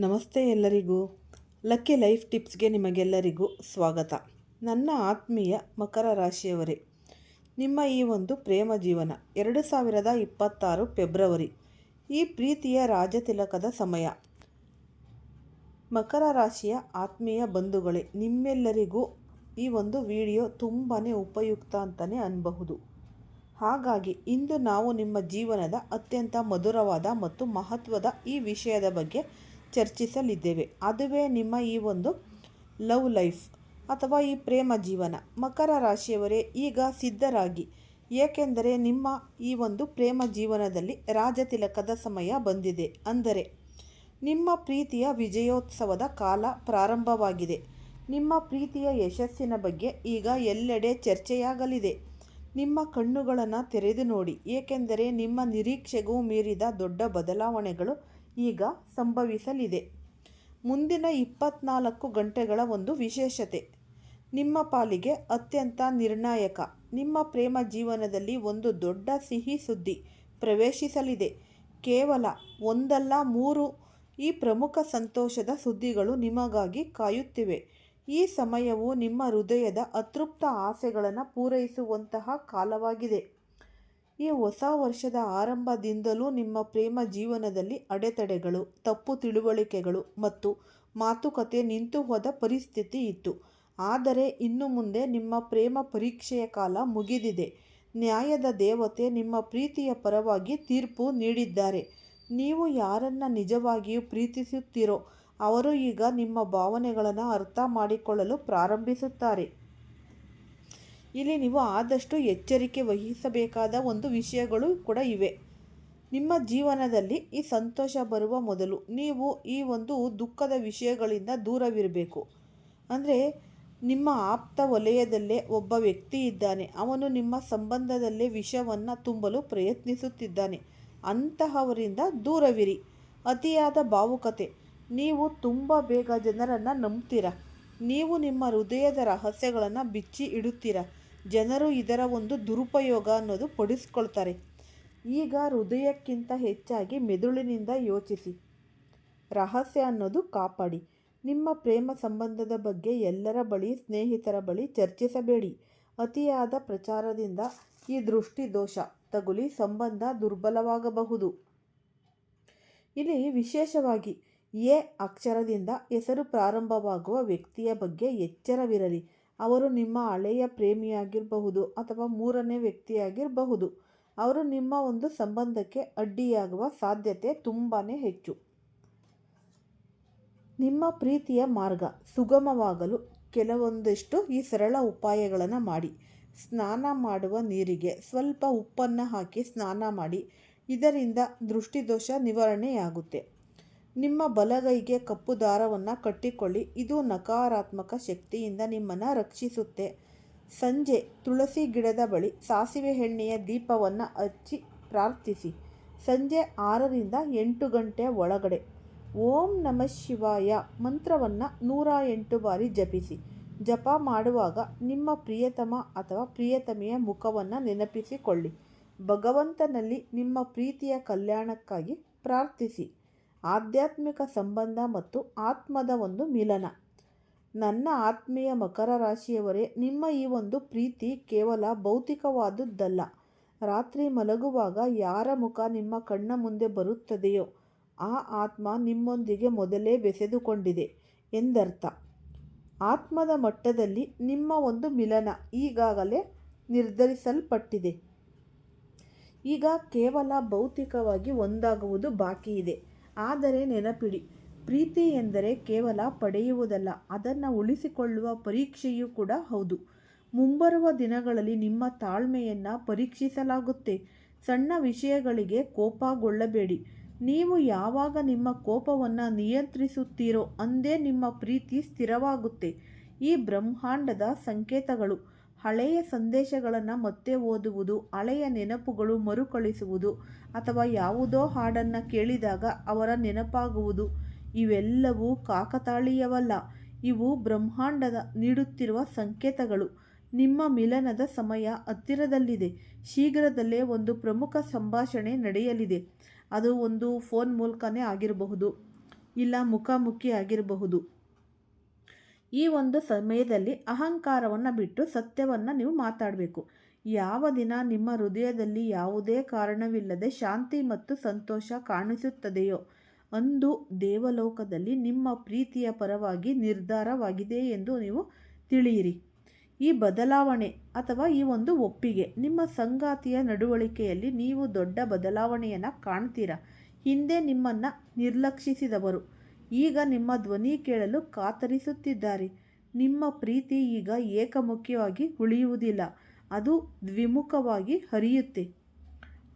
ನಮಸ್ತೆ ಎಲ್ಲರಿಗೂ. Lucky life ಟಿಪ್ಸ್ಗೆ ನಿಮಗೆಲ್ಲರಿಗೂ ಸ್ವಾಗತ. ನನ್ನ ಆತ್ಮೀಯ ಮಕರ ರಾಶಿಯವರೇ, ನಿಮ್ಮ ಈ ಒಂದು ಪ್ರೇಮ ಜೀವನ ಎರಡು ಸಾವಿರದ ಇಪ್ಪತ್ತಾರು ಫೆಬ್ರವರಿ, ಈ ಪ್ರೀತಿಯ ರಾಜತಿಲಕದ ಸಮಯ. ಮಕರ ರಾಶಿಯ ಆತ್ಮೀಯ ಬಂಧುಗಳೇ, ನಿಮ್ಮೆಲ್ಲರಿಗೂ ಈ ಒಂದು ವಿಡಿಯೋ ತುಂಬಾ ಉಪಯುಕ್ತ ಅಂತಲೇ ಅನ್ಬಹುದು. ಹಾಗಾಗಿ ಇಂದು ನಾವು ನಿಮ್ಮ ಜೀವನದ ಅತ್ಯಂತ ಮಧುರವಾದ ಮತ್ತು ಮಹತ್ವದ ಈ ವಿಷಯದ ಬಗ್ಗೆ ಚರ್ಚಿಸಲಿದ್ದೇವೆ. ಅದುವೇ ನಿಮ್ಮ ಈ ಒಂದು ಲವ್ ಲೈಫ್ ಅಥವಾ ಈ ಪ್ರೇಮ ಜೀವನ. ಮಕರ ರಾಶಿಯವರೇ, ಈಗ ಸಿದ್ಧರಾಗಿ. ಏಕೆಂದರೆ ನಿಮ್ಮ ಈ ಒಂದು ಪ್ರೇಮ ಜೀವನದಲ್ಲಿ ರಾಜತಿಲಕದ ಸಮಯ ಬಂದಿದೆ. ಅಂದರೆ, ನಿಮ್ಮ ಪ್ರೀತಿಯ ವಿಜಯೋತ್ಸವದ ಕಾಲ ಪ್ರಾರಂಭವಾಗಿದೆ. ನಿಮ್ಮ ಪ್ರೀತಿಯ ಯಶಸ್ಸಿನ ಬಗ್ಗೆ ಈಗ ಎಲ್ಲೆಡೆ ಚರ್ಚೆಯಾಗಲಿದೆ. ನಿಮ್ಮ ಕಣ್ಣುಗಳನ್ನು ತೆರೆದು ನೋಡಿ. ಏಕೆಂದರೆ ನಿಮ್ಮ ನಿರೀಕ್ಷೆಗೂ ಮೀರಿದ ದೊಡ್ಡ ಬದಲಾವಣೆಗಳು ಈಗ ಸಂಭವಿಸಲಿದೆ. ಮುಂದಿನ ಇಪ್ಪತ್ನಾಲ್ಕು ಗಂಟೆಗಳ ಒಂದು ವಿಶೇಷತೆ. ನಿಮ್ಮ ಪಾಲಿಗೆ ಅತ್ಯಂತ ನಿರ್ಣಾಯಕ. ನಿಮ್ಮ ಪ್ರೇಮ ಜೀವನದಲ್ಲಿ ಒಂದು ದೊಡ್ಡ ಸಿಹಿ ಸುದ್ದಿ ಪ್ರವೇಶಿಸಲಿದೆ. ಕೇವಲ ಒಂದಲ್ಲ, ಮೂರು ಈ ಪ್ರಮುಖ ಸಂತೋಷದ ಸುದ್ದಿಗಳು ನಿಮಗಾಗಿ ಕಾಯುತ್ತಿವೆ. ಈ ಸಮಯವು ನಿಮ್ಮ ಹೃದಯದ ಅತೃಪ್ತ ಆಸೆಗಳನ್ನು ಪೂರೈಸುವಂತಹ ಕಾಲವಾಗಿದೆ. ಈ ಹೊಸ ವರ್ಷದ ಆರಂಭದಿಂದಲೂ ನಿಮ್ಮ ಪ್ರೇಮ ಜೀವನದಲ್ಲಿ ಅಡೆತಡೆಗಳು, ತಪ್ಪು ತಿಳುವಳಿಕೆಗಳು ಮತ್ತು ಮಾತುಕತೆ ನಿಂತು ಹೋದ ಪರಿಸ್ಥಿತಿ ಇತ್ತು. ಆದರೆ ಇನ್ನು ಮುಂದೆ ನಿಮ್ಮ ಪ್ರೇಮ ಪರೀಕ್ಷೆಯ ಕಾಲ ಮುಗಿದಿದೆ. ನ್ಯಾಯದ ದೇವತೆ ನಿಮ್ಮ ಪ್ರೀತಿಯ ಪರವಾಗಿ ತೀರ್ಪು ನೀಡಿದ್ದಾರೆ. ನೀವು ಯಾರನ್ನ ನಿಜವಾಗಿಯೂ ಪ್ರೀತಿಸುತ್ತೀರೋ, ಅವರು ಈಗ ನಿಮ್ಮ ಭಾವನೆಗಳನ್ನು ಅರ್ಥ ಮಾಡಿಕೊಳ್ಳಲು ಪ್ರಾರಂಭಿಸುತ್ತಾರೆ. ಇಲ್ಲಿ ನೀವು ಆದಷ್ಟು ಎಚ್ಚರಿಕೆ ವಹಿಸಬೇಕಾದ ಒಂದು ವಿಷಯಗಳು ಕೂಡ ಇವೆ. ನಿಮ್ಮ ಜೀವನದಲ್ಲಿ ಈ ಸಂತೋಷ ಬರುವ ಮೊದಲು ನೀವು ಈ ಒಂದು ದುಃಖದ ವಿಷಯಗಳಿಂದ ದೂರವಿರಬೇಕು. ಅಂದರೆ ನಿಮ್ಮ ಆಪ್ತ ವಲಯದಲ್ಲೇ ಒಬ್ಬ ವ್ಯಕ್ತಿ ಇದ್ದಾನೆ. ಅವನು ನಿಮ್ಮ ಸಂಬಂಧದಲ್ಲೇ ವಿಷವನ್ನು ತುಂಬಲು ಪ್ರಯತ್ನಿಸುತ್ತಿದ್ದಾನೆ. ಅಂತಹವರಿಂದ ದೂರವಿರಿ. ಅತಿಯಾದ ಭಾವುಕತೆ. ನೀವು ತುಂಬ ಬೇಗ ಜನರನ್ನು ನಂಬ್ತೀರ. ನೀವು ನಿಮ್ಮ ಹೃದಯದ ರಹಸ್ಯಗಳನ್ನು ಬಿಚ್ಚಿ ಇಡುತ್ತೀರ. ಜನರು ಇದರ ಒಂದು ದುರುಪಯೋಗ ಅನ್ನೋದು ಪಡಿಸ್ಕೊಳ್ತಾರೆ. ಈಗ ಹೃದಯಕ್ಕಿಂತ ಹೆಚ್ಚಾಗಿ ಮೆದುಳಿನಿಂದ ಯೋಚಿಸಿ. ರಹಸ್ಯ ಅನ್ನೋದು ಕಾಪಾಡಿ. ನಿಮ್ಮ ಪ್ರೇಮ ಸಂಬಂಧದ ಬಗ್ಗೆ ಎಲ್ಲರ ಬಳಿ, ಸ್ನೇಹಿತರ ಬಳಿ ಚರ್ಚಿಸಬೇಡಿ. ಅತಿಯಾದ ಪ್ರಚಾರದಿಂದ ಈ ದೃಷ್ಟಿ ದೋಷ, ತಗುಲಿ ಸಂಬಂಧ ದುರ್ಬಲವಾಗಬಹುದು. ಇಲ್ಲಿ ವಿಶೇಷವಾಗಿ ಎ ಅಕ್ಷರದಿಂದ ಹೆಸರು ಪ್ರಾರಂಭವಾಗುವ ವ್ಯಕ್ತಿಯ ಬಗ್ಗೆ ಎಚ್ಚರವಿರಲಿ. ಅವರು ನಿಮ್ಮ ಹಳೆಯ ಪ್ರೇಮಿಯಾಗಿರಬಹುದು ಅಥವಾ ಮೂರನೇ ವ್ಯಕ್ತಿಯಾಗಿರಬಹುದು. ಅವರು ನಿಮ್ಮ ಒಂದು ಸಂಬಂಧಕ್ಕೆ ಅಡ್ಡಿಯಾಗುವ ಸಾಧ್ಯತೆ ತುಂಬಾ ಹೆಚ್ಚು. ನಿಮ್ಮ ಪ್ರೀತಿಯ ಮಾರ್ಗ, ಸುಗಮವಾಗಲು ಕೆಲವೊಂದಿಷ್ಟು ಈ ಸರಳ ಉಪಾಯಗಳನ್ನು ಮಾಡಿ. ಸ್ನಾನ ಮಾಡುವ ನೀರಿಗೆ ಸ್ವಲ್ಪ ಉಪ್ಪನ್ನು ಹಾಕಿ ಸ್ನಾನ ಮಾಡಿ. ಇದರಿಂದ ದೃಷ್ಟಿದೋಷ ನಿವಾರಣೆಯಾಗುತ್ತೆ. ನಿಮ್ಮ ಬಲಗೈಗೆ ಕಪ್ಪು ದಾರವನ್ನು ಕಟ್ಟಿಕೊಳ್ಳಿ. ಇದು ನಕಾರಾತ್ಮಕ ಶಕ್ತಿಯಿಂದ ನಿಮ್ಮನ್ನು ರಕ್ಷಿಸುತ್ತೆ. ಸಂಜೆ ತುಳಸಿ ಗಿಡದ ಬಳಿ ಸಾಸಿವೆ ಎಣ್ಣೆಯ ದೀಪವನ್ನು ಹಚ್ಚಿ ಪ್ರಾರ್ಥಿಸಿ. ಸಂಜೆ ಆರರಿಂದ ಎಂಟು ಗಂಟೆ ಒಳಗಡೆ ಓಂ ನಮ ಶಿವಾಯ ಮಂತ್ರವನ್ನು ನೂರ ಎಂಟು ಬಾರಿ ಜಪಿಸಿ. ಜಪ ಮಾಡುವಾಗ ನಿಮ್ಮ ಪ್ರಿಯತಮ ಅಥವಾ ಪ್ರಿಯತಮೆಯ ಮುಖವನ್ನು ನೆನಪಿಸಿಕೊಳ್ಳಿ. ಭಗವಂತನಲ್ಲಿ ನಿಮ್ಮ ಪ್ರೀತಿಯ ಕಲ್ಯಾಣಕ್ಕಾಗಿ ಪ್ರಾರ್ಥಿಸಿ. ಆಧ್ಯಾತ್ಮಿಕ ಸಂಬಂಧ ಮತ್ತು ಆತ್ಮದ ಒಂದು ಮಿಲನ. ನನ್ನ ಆತ್ಮೀಯ ಮಕರ ರಾಶಿಯವರೇ, ನಿಮ್ಮ ಈ ಒಂದು ಪ್ರೀತಿ ಕೇವಲ ಭೌತಿಕವಾದುದಲ್ಲ ರಾತ್ರಿ ಮಲಗುವಾಗ ಯಾರ ಮುಖ ನಿಮ್ಮ ಕಣ್ಣ ಮುಂದೆ ಬರುತ್ತದೆಯೋ, ಆ ಆತ್ಮ ನಿಮ್ಮೊಂದಿಗೆ ಮೊದಲೇ ಬೆಸೆದುಕೊಂಡಿದೆ ಎಂದರ್ಥ. ಆತ್ಮದ ಮಟ್ಟದಲ್ಲಿ ನಿಮ್ಮ ಒಂದು ಮಿಲನ ಈಗಾಗಲೇ ನಿರ್ಧರಿಸಲ್ಪಟ್ಟಿದೆ. ಈಗ ಕೇವಲ ಭೌತಿಕವಾಗಿ ಒಂದಾಗುವುದು ಬಾಕಿ ಇದೆ ಆದರೆ ನೆನಪಿಡಿ, ಪ್ರೀತಿ ಎಂದರೆ ಕೇವಲ ಪಡೆಯುವುದಲ್ಲ, ಅದನ್ನು ಉಳಿಸಿಕೊಳ್ಳುವ ಪರೀಕ್ಷೆಯೂ ಕೂಡ ಹೌದು. ಮುಂಬರುವ ದಿನಗಳಲ್ಲಿ ನಿಮ್ಮ ತಾಳ್ಮೆಯನ್ನು ಪರೀಕ್ಷಿಸಲಾಗುತ್ತೆ. ಸಣ್ಣ ವಿಷಯಗಳಿಗೆ ಕೋಪಗೊಳ್ಳಬೇಡಿ. ನೀವು ಯಾವಾಗ ನಿಮ್ಮ ಕೋಪವನ್ನು ನಿಯಂತ್ರಿಸುತ್ತೀರೋ, ಅಂದೇ ನಿಮ್ಮ ಪ್ರೀತಿ ಸ್ಥಿರವಾಗುತ್ತೆ. ಈ ಬ್ರಹ್ಮಾಂಡದ ಸಂಕೇತಗಳು. ಹಳೆಯ ಸಂದೇಶಗಳನ್ನು ಮತ್ತೆ ಓದುವುದು, ಹಳೆಯ ನೆನಪುಗಳು ಮರುಕಳಿಸುವುದು ಅಥವಾ ಯಾವುದೋ ಹಾಡನ್ನು ಕೇಳಿದಾಗ ಅವರ ನೆನಪಾಗುವುದು, ಇವೆಲ್ಲವೂ ಕಾಕತಾಳೀಯವಲ್ಲ. ಇವು ಬ್ರಹ್ಮಾಂಡದ ನೀಡುತ್ತಿರುವ ಸಂಕೇತಗಳು. ನಿಮ್ಮ ಮಿಲನದ ಸಮಯ ಹತ್ತಿರದಲ್ಲಿದೆ. ಶೀಘ್ರದಲ್ಲೇ ಒಂದು ಪ್ರಮುಖ ಸಂಭಾಷಣೆ ನಡೆಯಲಿದೆ. ಅದು ಒಂದು ಫೋನ್ ಮೂಲಕನೇ ಆಗಿರಬಹುದು, ಇಲ್ಲ ಮುಖಾಮುಖಿ ಆಗಿರಬಹುದು. ಈ ಒಂದು ಸಮಯದಲ್ಲಿ ಅಹಂಕಾರವನ್ನು ಬಿಟ್ಟು ಸತ್ಯವನ್ನು ನೀವು ಮಾತಾಡಬೇಕು. ಯಾವ ದಿನ ನಿಮ್ಮ ಹೃದಯದಲ್ಲಿ ಯಾವುದೇ ಕಾರಣವಿಲ್ಲದೆ ಶಾಂತಿ ಮತ್ತು ಸಂತೋಷ ಕಾಣಿಸುತ್ತದೆಯೋ ಅಂದು ದೇವಲೋಕದಲ್ಲಿ ನಿಮ್ಮ ಪ್ರೀತಿಯ ಪರವಾಗಿ ನಿರ್ಧಾರವಾಗಿದೆ ಎಂದು ನೀವು ತಿಳಿಯಿರಿ. ಈ ಬದಲಾವಣೆ ಅಥವಾ ಈ ಒಂದು ಒಪ್ಪಿಗೆ ನಿಮ್ಮ ಸಂಗಾತಿಯ ನಡವಳಿಕೆಯಲ್ಲಿ ನೀವು ದೊಡ್ಡ ಬದಲಾವಣೆಯನ್ನು ಕಾಣ್ತೀರಾ? ಹಿಂದೆ ನಿಮ್ಮನ್ನು ನಿರ್ಲಕ್ಷಿಸಿದವರು ಈಗ ನಿಮ್ಮ ಧ್ವನಿ ಕೇಳಲು ಕಾತರಿಸುತ್ತಿದ್ದಾರೆ. ನಿಮ್ಮ ಪ್ರೀತಿ ಈಗ ಏಕಮುಖ್ಯವಾಗಿ ಉಳಿಯುವುದಿಲ್ಲ. ಅದು ದ್ವಿಮುಖವಾಗಿ ಹರಿಯುತ್ತೆ.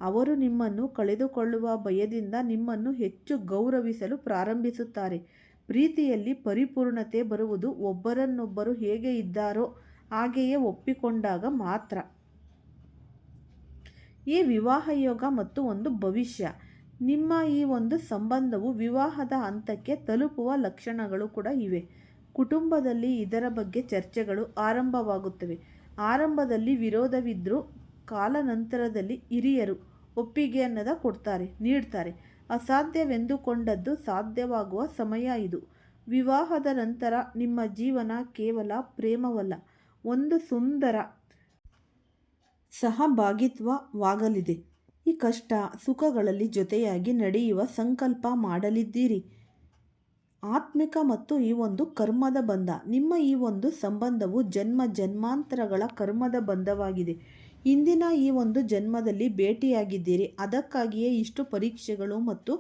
ಅವರು ನಿಮ್ಮನ್ನು ಕಳೆದುಕೊಳ್ಳುವ ಭಯದಿಂದ ನಿಮ್ಮನ್ನು ಹೆಚ್ಚು ಗೌರವಿಸಲು ಪ್ರಾರಂಭಿಸುತ್ತಾರೆ. ಪ್ರೀತಿಯಲ್ಲಿ ಪರಿಪೂರ್ಣತೆ ಬರುವುದು ಒಬ್ಬರನ್ನೊಬ್ಬರು ಹೇಗೆ ಇದ್ದಾರೋ ಹಾಗೆಯೇ ಒಪ್ಪಿಕೊಂಡಾಗ ಮಾತ್ರ. ಈ ವಿವಾಹ ಯೋಗ ಮತ್ತು ಒಂದು ಭವಿಷ್ಯ. ನಿಮ್ಮ ಈ ಒಂದು ಸಂಬಂಧವು ವಿವಾಹದ ಹಂತಕ್ಕೆ ತಲುಪುವ ಲಕ್ಷಣಗಳು ಕೂಡ ಇವೆ. ಕುಟುಂಬದಲ್ಲಿ ಇದರ ಬಗ್ಗೆ ಚರ್ಚೆಗಳು ಆರಂಭವಾಗುತ್ತವೆ. ಆರಂಭದಲ್ಲಿ ವಿರೋಧವಿದ್ದರೂ ಕಾಲಾನಂತರದಲ್ಲಿ ಹಿರಿಯರು ಒಪ್ಪಿಗೆಯನ್ನದ ಕೊಡ್ತಾರೆ, ನೀಡ್ತಾರೆ. ಅಸಾಧ್ಯವೆಂದುಕೊಂಡದ್ದು ಸಾಧ್ಯವಾಗುವ ಸಮಯ ಇದು. ವಿವಾಹದ ನಂತರ ನಿಮ್ಮ ಜೀವನ ಕೇವಲ ಪ್ರೇಮವಲ್ಲ, ಒಂದು ಸುಂದರ ಸಹಭಾಗಿತ್ವವಾಗಲಿದೆ. ಈ ಕಷ್ಟ ಸುಖಗಳಲ್ಲಿ ಜೊತೆಯಾಗಿ ನಡೆಯುವ ಸಂಕಲ್ಪ ಮಾಡಲಿದ್ದೀರಿ. ಆತ್ಮಿಕ ಮತ್ತು ಈ ಒಂದು ಕರ್ಮದ ಬಂಧ. ನಿಮ್ಮ ಈ ಒಂದು ಸಂಬಂಧವು ಜನ್ಮ ಜನ್ಮಾಂತರಗಳ ಕರ್ಮದ ಬಂಧವಾಗಿದೆ. ಇಂದಿನ ಈ ಒಂದು ಜನ್ಮದಲ್ಲಿ ಭೇಟಿಯಾಗಿದ್ದೀರಿ. ಅದಕ್ಕಾಗಿಯೇ ಇಷ್ಟು ಪರೀಕ್ಷೆಗಳು ಮತ್ತು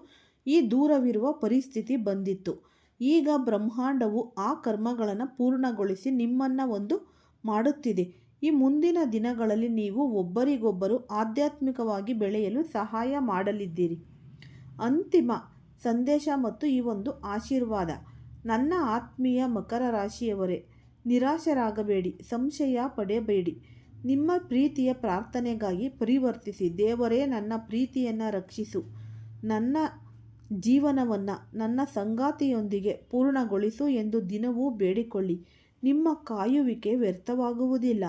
ಈ ದೂರವಿರುವ ಪರಿಸ್ಥಿತಿ ಬಂದಿತ್ತು. ಈಗ ಬ್ರಹ್ಮಾಂಡವು ಆ ಕರ್ಮಗಳನ್ನು ಪೂರ್ಣಗೊಳಿಸಿ ನಿಮ್ಮನ್ನು ಒಂದು ಮಾಡುತ್ತಿದೆ. ಈ ಮುಂದಿನ ದಿನಗಳಲ್ಲಿ ನೀವು ಒಬ್ಬರಿಗೊಬ್ಬರು ಆಧ್ಯಾತ್ಮಿಕವಾಗಿ ಬೆಳೆಯಲು ಸಹಾಯ ಮಾಡಲಿದ್ದೀರಿ. ಅಂತಿಮ ಸಂದೇಶ ಮತ್ತು ಈ ಒಂದು ಆಶೀರ್ವಾದ. ನನ್ನ ಆತ್ಮೀಯ ಮಕರ ರಾಶಿಯವರೇ, ನಿರಾಶರಾಗಬೇಡಿ, ಸಂಶಯ ಪಡೆಯಬೇಡಿ. ನಿಮ್ಮ ಪ್ರೀತಿಯ ಪ್ರಾರ್ಥನೆಗಾಗಿ ಪರಿವರ್ತಿಸಿ. ದೇವರೇ, ನನ್ನ ಪ್ರೀತಿಯನ್ನು ರಕ್ಷಿಸು. ನನ್ನ ಜೀವನವನ್ನು, ನನ್ನ ಸಂಗಾತಿಯೊಂದಿಗೆ ಪೂರ್ಣಗೊಳಿಸು ಎಂದು ದಿನವೂ ಬೇಡಿಕೊಳ್ಳಿ. ನಿಮ್ಮ ಕಾಯುವಿಕೆ ವ್ಯರ್ಥವಾಗುವುದಿಲ್ಲ.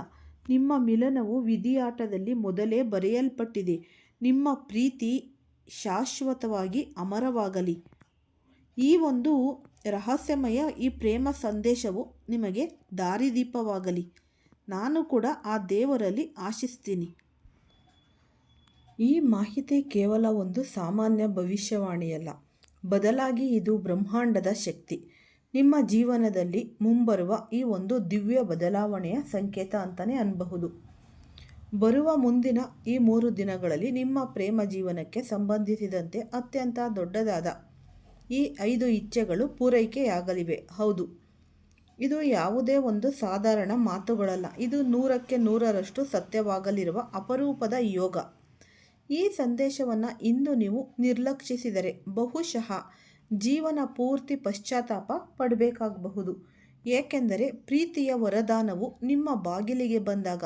ನಿಮ್ಮ ಮಿಲನವು ವಿಧಿಯಾಟದಲ್ಲಿ ಮೊದಲೇ ಬರೆಯಲ್ಪಟ್ಟಿದೆ. ನಿಮ್ಮ ಪ್ರೀತಿ ಶಾಶ್ವತವಾಗಿ ಅಮರವಾಗಲಿ. ಈ ಒಂದು ರಹಸ್ಯಮಯ, ಈ ಪ್ರೇಮ ಸಂದೇಶವು ನಿಮಗೆ ದಾರಿದೀಪವಾಗಲಿ. ನಾನು ಕೂಡ ಆ ದೇವರಲ್ಲಿ ಆಶಿಸ್ತೀನಿ. ಈ ಮಾಹಿತಿ ಕೇವಲ ಒಂದು ಸಾಮಾನ್ಯ ಭವಿಷ್ಯವಾಣಿಯಲ್ಲ. ಬದಲಾಗಿ ಇದು ಬ್ರಹ್ಮಾಂಡದ ಶಕ್ತಿ. ನಿಮ್ಮ ಜೀವನದಲ್ಲಿ ಮುಂಬರುವ ಈ ಒಂದು ದಿವ್ಯ ಬದಲಾವಣೆಯ ಸಂಕೇತ ಅಂತಲೇ ಅನ್ಬಹುದು. ಬರುವ ಮುಂದಿನ ಈ ಮೂರು ದಿನಗಳಲ್ಲಿ ನಿಮ್ಮ ಪ್ರೇಮ ಜೀವನಕ್ಕೆ ಸಂಬಂಧಿಸಿದಂತೆ ಅತ್ಯಂತ ದೊಡ್ಡದಾದ ಈ ಐದು ಇಚ್ಛೆಗಳು ಪೂರೈಕೆಯಾಗಲಿವೆ. ಹೌದು, ಇದು ಯಾವುದೇ ಒಂದು ಸಾಧಾರಣ ಮಾತುಗಳಲ್ಲ. ಇದು ನೂರಕ್ಕೆ ನೂರರಷ್ಟು ಸತ್ಯವಾಗಲಿರುವ ಅಪರೂಪದ ಯೋಗ. ಈ ಸಂದೇಶವನ್ನು ಇಂದು ನೀವು ನಿರ್ಲಕ್ಷಿಸಿದರೆ ಬಹುಶಃ ಜೀವನ ಪೂರ್ತಿ ಪಶ್ಚಾತ್ತಾಪ ಪಡಬೇಕಾಗಬಹುದು. ಏಕೆಂದರೆ ಪ್ರೀತಿಯ ವರದಾನವು ನಿಮ್ಮ ಬಾಗಿಲಿಗೆ ಬಂದಾಗ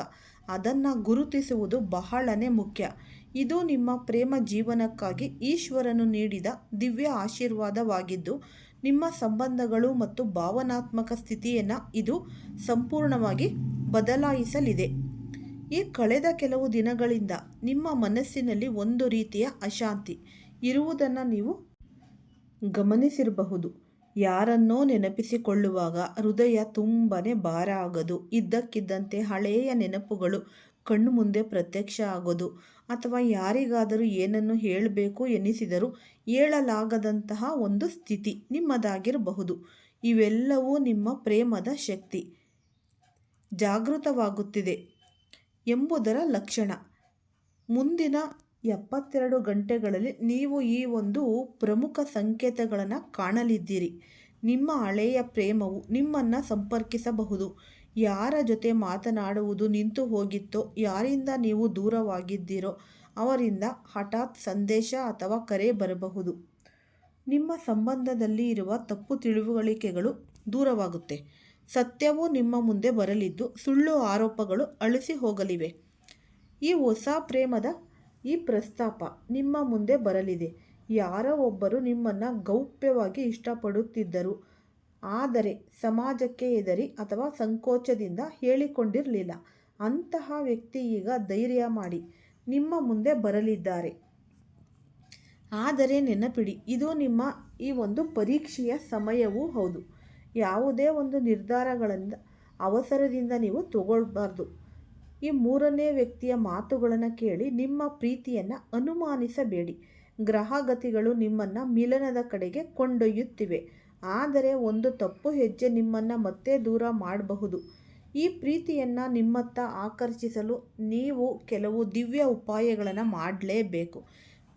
ಅದನ್ನು ಗುರುತಿಸುವುದು ಬಹಳನೇ ಮುಖ್ಯ. ಇದು ನಿಮ್ಮ ಪ್ರೇಮ ಜೀವನಕ್ಕಾಗಿ ಈಶ್ವರನು ನೀಡಿದ ದಿವ್ಯ ಆಶೀರ್ವಾದವಾಗಿದ್ದು, ನಿಮ್ಮ ಸಂಬಂಧಗಳು ಮತ್ತು ಭಾವನಾತ್ಮಕ ಸ್ಥಿತಿಯನ್ನು ಇದು ಸಂಪೂರ್ಣವಾಗಿ ಬದಲಾಯಿಸಲಿದೆ. ಈ ಕಳೆದ ಕೆಲವು ದಿನಗಳಿಂದ ನಿಮ್ಮ ಮನಸ್ಸಿನಲ್ಲಿ ಒಂದು ರೀತಿಯ ಅಶಾಂತಿ ಇರುವುದನ್ನು ನೀವು ಗಮನಿಸಿರಬಹುದು. ಯಾರನ್ನೋ ನೆನಪಿಸಿಕೊಳ್ಳುವಾಗ ಹೃದಯ ತುಂಬನೇ ಭಾರ ಆಗೋದು, ಇದ್ದಕ್ಕಿದ್ದಂತೆ ಹಳೆಯ ನೆನಪುಗಳು ಕಣ್ಣು ಮುಂದೆ ಪ್ರತ್ಯಕ್ಷ ಆಗೋದು ಅಥವಾ ಯಾರಿಗಾದರೂ ಏನನ್ನು ಹೇಳಬೇಕು ಎನಿಸಿದರೂ ಹೇಳಲಾಗದಂತಹ ಒಂದು ಸ್ಥಿತಿ ನಿಮ್ಮದಾಗಿರಬಹುದು. ಇವೆಲ್ಲವೂ ನಿಮ್ಮ ಪ್ರೇಮದ ಶಕ್ತಿ. ಜಾಗೃತವಾಗುತ್ತಿದೆ ಎಂಬುದರ ಲಕ್ಷಣ. ಮುಂದಿನ ಎಪ್ಪತ್ತೆರಡು ಗಂಟೆಗಳಲ್ಲಿ ನೀವು ಈ ಒಂದು ಪ್ರಮುಖ ಸಂಕೇತಗಳನ್ನು ಕಾಣಲಿದ್ದೀರಿ. ನಿಮ್ಮ ಹಳೆಯ ಪ್ರೇಮವು ನಿಮ್ಮನ್ನು ಸಂಪರ್ಕಿಸಬಹುದು. ಯಾರ ಜೊತೆ ಮಾತನಾಡುವುದು ನಿಂತು ಹೋಗಿತ್ತೋ, ಯಾರಿಂದ ನೀವು ದೂರವಾಗಿದ್ದೀರೋ, ಅವರಿಂದ ಹಠಾತ್ ಸಂದೇಶ ಅಥವಾ ಕರೆ ಬರಬಹುದು. ನಿಮ್ಮ ಸಂಬಂಧದಲ್ಲಿ ಇರುವ ತಪ್ಪು ತಿಳುವಳಿಕೆಗಳು ದೂರವಾಗುತ್ತೆ. ಸತ್ಯವು ನಿಮ್ಮ ಮುಂದೆ ಬರಲಿದ್ದು ಸುಳ್ಳು ಆರೋಪಗಳು ಅಳಿಸಿ ಹೋಗಲಿವೆ. ಈ ಹೊಸ ಪ್ರೇಮದ ಈ ಪ್ರಸ್ತಾಪ ನಿಮ್ಮ ಮುಂದೆ ಬರಲಿದೆ. ಯಾರೋ ಒಬ್ಬರು ನಿಮ್ಮನ್ನು ಗೌಪ್ಯವಾಗಿ ಇಷ್ಟಪಡುತ್ತಿದ್ದರು. ಆದರೆ ಸಮಾಜಕ್ಕೆ ಎದರಿ ಅಥವಾ ಸಂಕೋಚದಿಂದ ಹೇಳಿಕೊಂಡಿರಲಿಲ್ಲ. ಅಂತಹ ವ್ಯಕ್ತಿ ಈಗ ಧೈರ್ಯ ಮಾಡಿ ನಿಮ್ಮ ಮುಂದೆ ಬರಲಿದ್ದಾರೆ. ಆದರೆ ನೆನಪಿಡಿ, ಇದು ನಿಮ್ಮ ಈ ಒಂದು ಪರೀಕ್ಷೆಯ ಸಮಯವೂ ಹೌದು. ಯಾವುದೇ ಒಂದು ನಿರ್ಧಾರಗಳಿಂದ, ಅವಸರದಿಂದ ನೀವು ತಗೊಳ್ಬಾರ್ದು. ಈ ಮೂರನೇ ವ್ಯಕ್ತಿಯ ಮಾತುಗಳನ್ನು ಕೇಳಿ ನಿಮ್ಮ ಪ್ರೀತಿಯನ್ನು ಅನುಮಾನಿಸಬೇಡಿ. ಗ್ರಹಗತಿಗಳು ನಿಮ್ಮನ್ನು ಮಿಲನದ ಕಡೆಗೆ ಕೊಂಡೊಯ್ಯುತ್ತಿವೆ. ಆದರೆ ಒಂದು ತಪ್ಪು ಹೆಜ್ಜೆ ನಿಮ್ಮನ್ನು ಮತ್ತೆ ದೂರ ಮಾಡಬಹುದು. ಈ ಪ್ರೀತಿಯನ್ನು ನಿಮ್ಮತ್ತ ಆಕರ್ಷಿಸಲು ನೀವು ಕೆಲವು ದಿವ್ಯ ಉಪಾಯಗಳನ್ನು ಮಾಡಲೇಬೇಕು.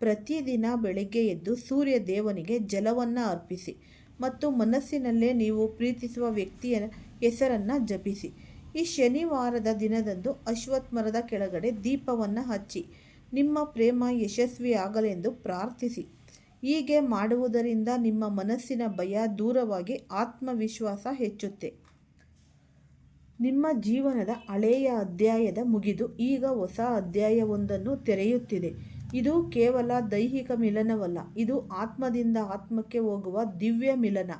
ಪ್ರತಿದಿನ ಬೆಳಗ್ಗೆ ಎದ್ದು ಸೂರ್ಯ ದೇವನಿಗೆ ಜಲವನ್ನು ಅರ್ಪಿಸಿ ಮತ್ತು ಮನಸ್ಸಿನಲ್ಲೇ ನೀವು ಪ್ರೀತಿಸುವ ವ್ಯಕ್ತಿಯ ಹೆಸರನ್ನು ಜಪಿಸಿ. ಈ ಶನಿವಾರದ ದಿನದಂದು ಅಶ್ವತ್ಮರದ ಕೆಳಗಡೆ ದೀಪವನ್ನು ಹಚ್ಚಿ, ನಿಮ್ಮ ಪ್ರೇಮ ಯಶಸ್ವಿಯಾಗಲೆಂದು ಪ್ರಾರ್ಥಿಸಿ. ಹೀಗೆ ಮಾಡುವುದರಿಂದ ನಿಮ್ಮ ಮನಸ್ಸಿನ ಭಯ ದೂರವಾಗಿ ಆತ್ಮವಿಶ್ವಾಸ ಹೆಚ್ಚುತ್ತೆ. ನಿಮ್ಮ ಜೀವನದ ಹಳೆಯ ಅಧ್ಯಾಯದ ಮುಗಿದು ಈಗ ಹೊಸ ಅಧ್ಯಾಯವೊಂದನ್ನು ತೆರೆಯುತ್ತಿದೆ. ಇದು ಕೇವಲ ದೈಹಿಕ ಮಿಲನವಲ್ಲ, ಇದು ಆತ್ಮದಿಂದ ಆತ್ಮಕ್ಕೆ ಹೋಗುವ ದಿವ್ಯ ಮಿಲನ.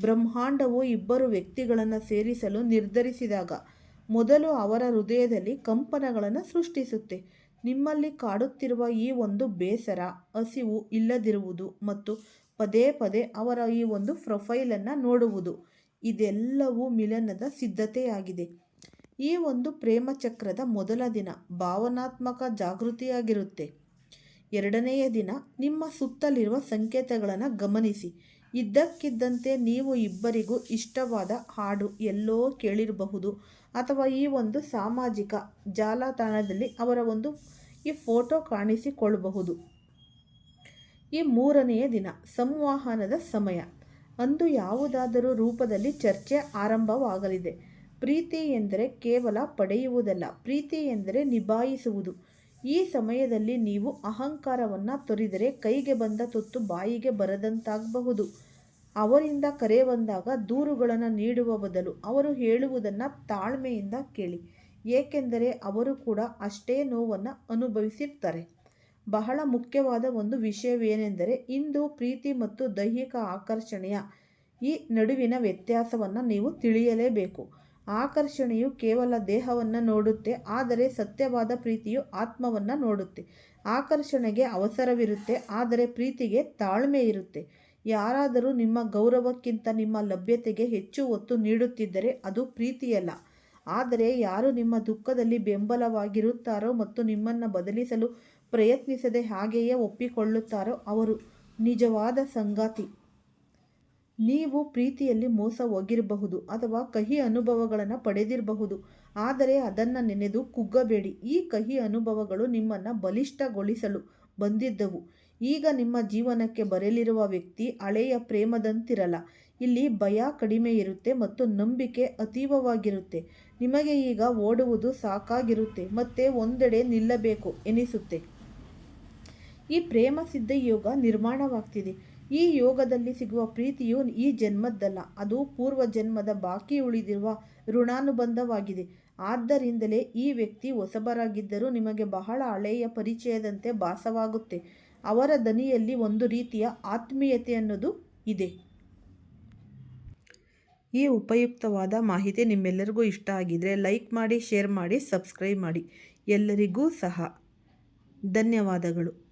ಬ್ರಹ್ಮಾಂಡವು ಇಬ್ಬರು ವ್ಯಕ್ತಿಗಳನ್ನು ಸೇರಿಸಲು ನಿರ್ಧರಿಸಿದಾಗ ಮೊದಲು ಅವರ ಹೃದಯದಲ್ಲಿ ಕಂಪನಗಳನ್ನು ಸೃಷ್ಟಿಸುತ್ತೆ. ನಿಮ್ಮಲ್ಲಿ ಕಾಡುತ್ತಿರುವ ಈ ಒಂದು ಬೇಸರ, ಹಸಿವು ಇಲ್ಲದಿರುವುದು ಮತ್ತು ಪದೇ ಪದೇ ಅವರ ಈ ಒಂದು ಪ್ರೊಫೈಲನ್ನು ನೋಡುವುದು ಇದೆಲ್ಲವೂ ಮಿಲನದ ಸಿದ್ಧತೆಯಾಗಿದೆ. ಈ ಒಂದು ಪ್ರೇಮ ಚಕ್ರದ ಮೊದಲ ದಿನ ಭಾವನಾತ್ಮಕ ಜಾಗೃತಿಯಾಗಿರುತ್ತೆ. ಎರಡನೆಯ ದಿನ ನಿಮ್ಮ ಸುತ್ತಲಿರುವ ಸಂಕೇತಗಳನ್ನು ಗಮನಿಸಿ. ಇದ್ದಕ್ಕಿದ್ದಂತೆ ನೀವು ಇಬ್ಬರಿಗೂ ಇಷ್ಟವಾದ ಹಾಡು ಎಲ್ಲೋ ಕೇಳಿರಬಹುದು. ಅಥವಾ ಈ ಒಂದು ಸಾಮಾಜಿಕ ಜಾಲತಾಣದಲ್ಲಿ ಅವರ ಒಂದು ಈ ಫೋಟೋ ಕಾಣಿಸಿಕೊಳ್ಳಬಹುದು. ಈ ಮೂರನೆಯ ದಿನ, ಸಂವಹನದ ಸಮಯ. ಅಂದು ಯಾವುದಾದರೂ ರೂಪದಲ್ಲಿ ಚರ್ಚೆ ಆರಂಭವಾಗಲಿದೆ. ಪ್ರೀತಿ ಎಂದರೆ ಕೇವಲ ಪಡೆಯುವುದಲ್ಲ, ಪ್ರೀತಿ ಎಂದರೆ ನಿಭಾಯಿಸುವುದು. ಈ ಸಮಯದಲ್ಲಿ ನೀವು ಅಹಂಕಾರವನ್ನು ತೊರೆದರೆ ಕೈಗೆ ಬಂದ ತುತ್ತು ಬಾಯಿಗೆ ಬರದಂತಾಗಬಹುದು. ಅವರಿಂದ ಕರೆ ಬಂದಾಗ ದೂರುಗಳನ್ನು ನೀಡುವ ಬದಲು ಅವರು ಹೇಳುವುದನ್ನು ತಾಳ್ಮೆಯಿಂದ ಕೇಳಿ. ಏಕೆಂದರೆ ಅವರು ಕೂಡ ಅಷ್ಟೇ ನೋವನ್ನು ಅನುಭವಿಸಿರ್ತಾರೆ. ಬಹಳ ಮುಖ್ಯವಾದ ಒಂದು ವಿಷಯವೇನೆಂದರೆ ಇಂದು ಪ್ರೀತಿ ಮತ್ತು ದೈಹಿಕ ಆಕರ್ಷಣೆಯ ಈ ನಡುವಿನ ವ್ಯತ್ಯಾಸವನ್ನು ನೀವು ತಿಳಿಯಲೇಬೇಕು. ಆಕರ್ಷಣೆಯು ಕೇವಲ ದೇಹವನ್ನು ನೋಡುತ್ತೆ, ಆದರೆ ಸತ್ಯವಾದ ಪ್ರೀತಿಯು ಆತ್ಮವನ್ನು ನೋಡುತ್ತೆ. ಆಕರ್ಷಣೆಗೆ ಅವಸರವಿರುತ್ತೆ, ಆದರೆ ಪ್ರೀತಿಗೆ ತಾಳ್ಮೆ ಇರುತ್ತೆ. ಯಾರಾದರೂ ನಿಮ್ಮ ಗೌರವಕ್ಕಿಂತ ನಿಮ್ಮ ಲಭ್ಯತೆಗೆ ಹೆಚ್ಚು ಒತ್ತು ನೀಡುತ್ತಿದ್ದರೆ ಅದು ಪ್ರೀತಿಯಲ್ಲ. ಆದರೆ ಯಾರು ನಿಮ್ಮ ದುಃಖದಲ್ಲಿ ಬೆಂಬಲವಾಗಿರುತ್ತಾರೋ ಮತ್ತು ನಿಮ್ಮನ್ನು ಬದಲಿಸಲು ಪ್ರಯತ್ನಿಸದೆ ಹಾಗೆಯೇ ಒಪ್ಪಿಕೊಳ್ಳುತ್ತಾರೋ ಅವರು ನಿಜವಾದ ಸಂಗಾತಿ. ನೀವು ಪ್ರೀತಿಯಲ್ಲಿ ಮೋಸ ಹೋಗಿರಬಹುದು ಅಥವಾ ಕಹಿ ಅನುಭವಗಳನ್ನು ಪಡೆದಿರಬಹುದು. ಆದರೆ ಅದನ್ನು ನೆನೆದು ಕುಗ್ಗಬೇಡಿ. ಈ ಕಹಿ ಅನುಭವಗಳು ನಿಮ್ಮನ್ನು ಬಲಿಷ್ಠಗೊಳಿಸಲು ಬಂದಿದ್ದವು. ಈಗ ನಿಮ್ಮ ಜೀವನಕ್ಕೆ ಬರಲಿರುವ ವ್ಯಕ್ತಿ ಹಳೆಯ ಪ್ರೇಮದಂತಿರಲ್ಲ. ಇಲ್ಲಿ ಭಯ ಕಡಿಮೆ ಇರುತ್ತೆ ಮತ್ತು ನಂಬಿಕೆ ಅತೀವವಾಗಿರುತ್ತೆ. ನಿಮಗೆ ಈಗ ಓಡುವುದು ಸಾಕಾಗಿರುತ್ತೆ ಮತ್ತೆ ಒಂದೆಡೆ ನಿಲ್ಲಬೇಕು ಎನಿಸುತ್ತೆ. ಈ ಪ್ರೇಮ ಸಿದ್ಧ ಯೋಗ ನಿರ್ಮಾಣವಾಗ್ತಿದೆ. ಈ ಯೋಗದಲ್ಲಿ ಸಿಗುವ ಪ್ರೀತಿಯು ಈ ಜನ್ಮದ್ದಲ್ಲ, ಅದು ಪೂರ್ವ ಜನ್ಮದ ಬಾಕಿ ಉಳಿದಿರುವ ಋಣಾನುಬಂಧವಾಗಿದೆ. ಆದ್ದರಿಂದಲೇ ಈ ವ್ಯಕ್ತಿ ಹೊಸಬರಾಗಿದ್ದರೂ ನಿಮಗೆ ಬಹಳ ಹಳೆಯ ಪರಿಚಯದಂತೆ ಭಾಸವಾಗುತ್ತೆ. ಅವರ ದನಿಯಲ್ಲಿ ಒಂದು ರೀತಿಯ ಆತ್ಮೀಯತೆ ಅನ್ನೋದು ಇದೆ. ಈ ಉಪಯುಕ್ತವಾದ ಮಾಹಿತಿ ನಿಮ್ಮೆಲ್ಲರಿಗೂ ಇಷ್ಟ ಆಗಿದರೆ ಲೈಕ್ ಮಾಡಿ, ಶೇರ್ ಮಾಡಿ, ಸಬ್ಸ್ಕ್ರೈಬ್ ಮಾಡಿ. ಎಲ್ಲರಿಗೂ ಸಹ ಧನ್ಯವಾದಗಳು.